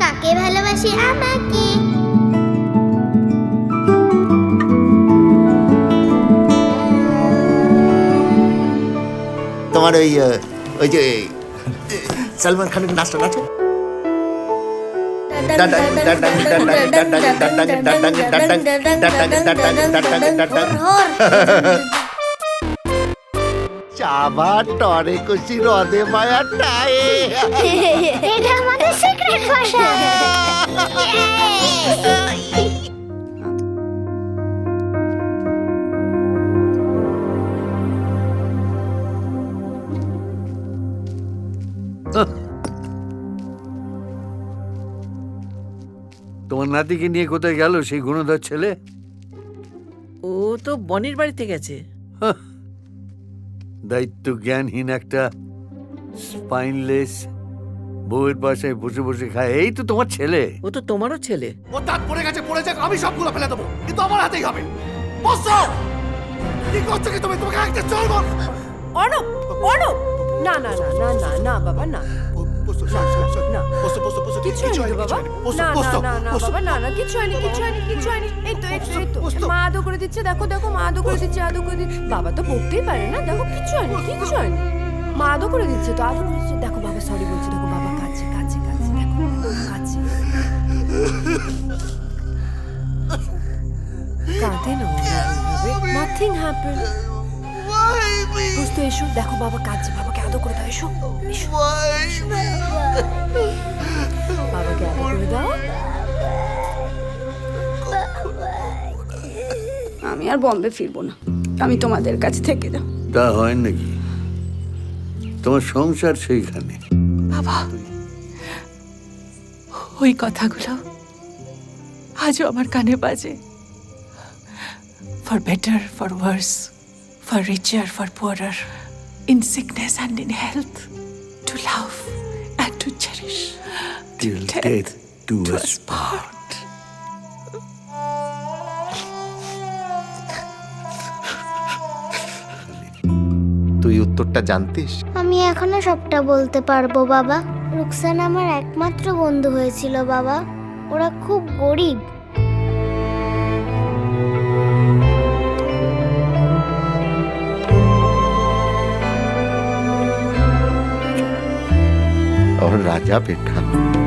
কাকে ভালোবাসি আমাকে তোমার ওই ওই যে সালমান খানের নাচটা নাচো চাবার টরে কুচি রদে মায়া টায়ে। এটা আমাদের সিক্রেট ভাষা তোমার নাতিকে নিয়ে কোথায় গেল সেই গুণধর ছেলে? ও তো বনির বাড়িতে গেছে। দায়িত্ব জ্ঞানহীন একটা স্পাইনলেস বউয়ের পাশে বসে বসে খায়। এই তো তোমার ছেলে। ও তো তোমারও ছেলে। ও দাঁত পড়ে গেছে পড়ে যাক আমি সবগুলো ফেলে দেবো। কিন্তু আমার হাতেই হবে। বসো! কি করছ কি তুমি? তোমাকে একটা চলবো অর্ণব অর্ণব! না না না না না না বাবা না। কিছু হয়নি বাবা। না না না না বাবা না না কিছু হয়নি কিছু হয়নি কিছু হয়নি। এই তো এই তো। মা আদো করে দিচ্ছে দেখো দেখো মা আদো করে দিচ্ছে আদো করে দিচ্ছে। বাবা তো বকতেই পারে না দেখো কিছু হয়নি কিছু হয়নি। মা আদো করে দিচ্ছে তো আদো করে দিচ্ছে। দেখো বাবা সরি বলছে দেখো বাবা কাছে কাছে কাছে দেখো কাছে কাঁদে না নাথিং হ্যাপেন বুঝতে এসো দেখো বাবা কাঁদছে বাবাকে আদো করে দাও এসো বাবাকে আদো করে দাও। আমি আর বম্বে ফিরবো না আমি তোমাদের কাছে থেকে যাও। তা হয় নাকি? তোমার সংসার সেইখানে। বাবা ওই কথাগুলো আজও আমার কানে বাজে। For better for worse for richer for poorer in sickness and in health to love and to cherish Till death death do to us part. তুই উত্তরটা জানতিস? আমি এখনও সবটা বলতে পারব বাবা। রুকসান আমার একমাত্র বন্ধু হয়েছিল বাবা। ওরা খুব গরিব। और राजा बेटा